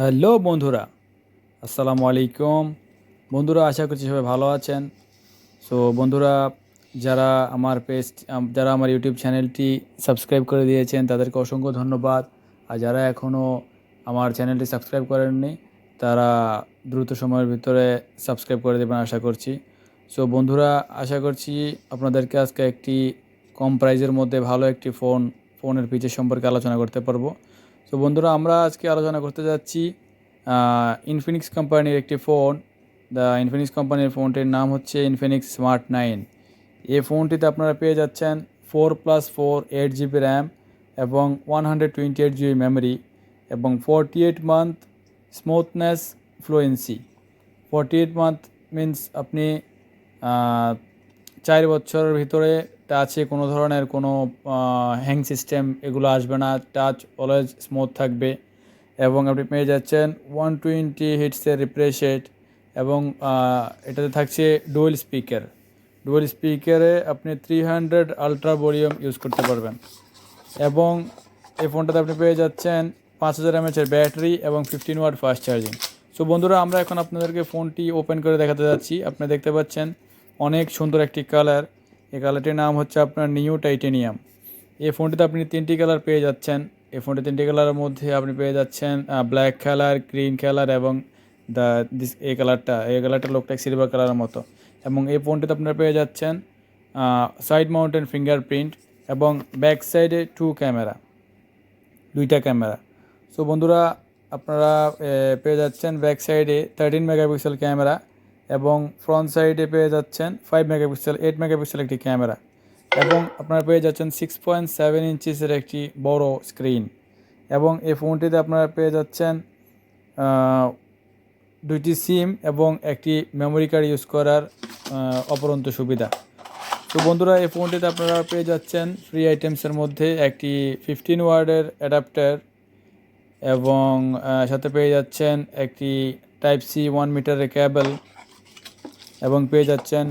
Hello বন্ধুরা, আসসালামু আলাইকুম। বন্ধুরা, আশা করছি সবাই ভালো আছেন। সো বন্ধুরা, যারা আমার পেজ, যারা আমার ইউটিউব চ্যানেলটি সাবস্ক্রাইব করে দিয়েছেন, তাদেরকে অসংখ্য ধন্যবাদ। আর যারা এখনও আমার চ্যানেলটি সাবস্ক্রাইব করেননি, তারা দ্রুত সময়ের ভিতরে সাবস্ক্রাইব করে দেবেন, আশা করছি। সো বন্ধুরা, আশা করছি আপনাদেরকে আজকে একটি কম প্রাইজের মধ্যে ভালো একটি ফোন, ফোনের ফিচার সম্পর্কে আলোচনা করতে পারব। তো বন্ধুরা, আমরা আজকে আলোচনা করতে যাচ্ছি ইনফিনিক্স কোম্পানির একটি ফোন। দ্য ইনফিনিক্স কোম্পানির ফোনটির নাম হচ্ছে ইনফিনিক্স স্মার্ট নাইন এই ফোনটিতে আপনারা পেয়ে যাচ্ছেন four plus four eight GB RAM এবং one hundred twenty eight GB memory এবং forty eight month smoothness fluency forty eight month means আপনি চার বছরের ভিতরে টাচে কোনো ধরনের কোনো হ্যাং সিস্টেম এগুলো আসবে না। টাচ অলওয়েজ স্মুথ থাকবে। এবং আপনি পেয়ে যাচ্ছেন ওয়ান টোয়েন্টি হিটসের রিফ্রেশ রেট এবং এটাতে থাকছে ডুয়েল স্পিকার ডুয়েল স্পিকারে আপনি three hundred ultra volume use করতে পারবেন। এবং এই ফোনটাতে আপনি পেয়ে যাচ্ছেন পাঁচ হাজার এমএচের ব্যাটারি এবং fifteen watt fast charging so বন্ধুরা, আমরা এখন আপনাদেরকে ফোনটি ওপেন করে দেখাতে যাচ্ছি। আপনি দেখতে পাচ্ছেন অনেক সুন্দর একটি কালার এই কালারটির নাম হচ্ছে আপনার নিউ টাইটেনিয়াম। এই ফোনটিতে আপনি তিনটি কালার পেয়ে যাচ্ছেন। এই ফোনটি তিনটি কালারের মধ্যে আপনি পেয়ে যাচ্ছেন ব্ল্যাক কালার গ্রিন কালার এবং দ্য দিস এই কালারটা। এই কালারটা লোকটা সিলভার কালারের মতো। এবং এই ফোনটিতে আপনারা পেয়ে যাচ্ছেন সাইড মাউন্টেন ফিঙ্গারপ্রিন্ট এবং ব্যাক সাইডে টু ক্যামেরা দুইটা ক্যামেরা সো বন্ধুরা, আপনারা পেয়ে যাচ্ছেন ব্যাক সাইডে থার্টিন মেগাপিক্সেল ক্যামেরা এবং ফ্রন্ট সাইডে পেয়ে যাচ্ছেন ফাইভ মেগাপিক্সেল এইট মেগাপিক্সেল একটি ক্যামেরা এবং আপনারা পেয়ে যাচ্ছেন সিক্স পয়েন্ট সেভেন ইঞ্চিসের একটি বড় স্ক্রিন এবং এই ফোনটিতে আপনারা পেয়ে যাচ্ছেন দুইটি সিম এবং একটি মেমোরি কার্ড ইউজ করার অপরন্ত সুবিধা। তো বন্ধুরা, এই ফোনটিতে আপনারা পেয়ে যাচ্ছেন ফ্রি আইটেমসের মধ্যে একটি ফিফটিন ওয়ার্ডের অ্যাডাপ্টার এবং সাথে পেয়ে যাচ্ছেন একটি টাইপ সি ওয়ান মিটারের ক্যাবেল এবং পেয়ে যাচ্ছেন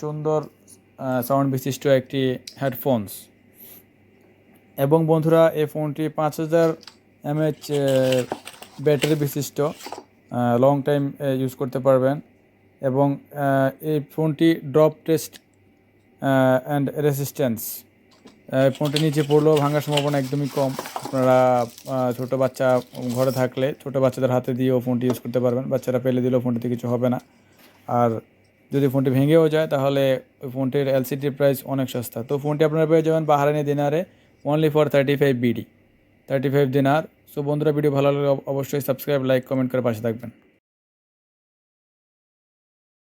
সুন্দর সাউন্ড বিশিষ্ট একটি হেডফোনস এবং বন্ধুরা, এই ফোনটি পাঁচ হাজার এমএচ ব্যাটারি বিশিষ্ট লং টাইম ইউজ করতে পারবেন। এবং এই ফোনটি ড্রপ টেস্ট অ্যান্ড রেসিস্ট্যান্স ফোনটি নিচে পড়লেও ভাঙার সম্ভাবনা একদমই কম। আপনারা ছোটো বাচ্চা ঘরে থাকলে ছোটো বাচ্চাদের হাতে দিয়েও ফোনটি ইউজ করতে পারবেন। বাচ্চারা পেলে দিলেও ফোনটিতে কিছু হবে না। আর যদি ফোনটি ভেঙেও যায়, তাহলে ওই ফোনটির এলসিডি প্রাইস অনেক সস্তা। তো ফোনটি আপনারা পেয়ে যাবেন Bahraini দিনারে only for thirty five BD thirty five dinar. So বন্ধুরা, ভিডিও ভালো লাগলে অবশ্যই সাবস্ক্রাইব লাইক কমেন্ট করে পাশে থাকবেন।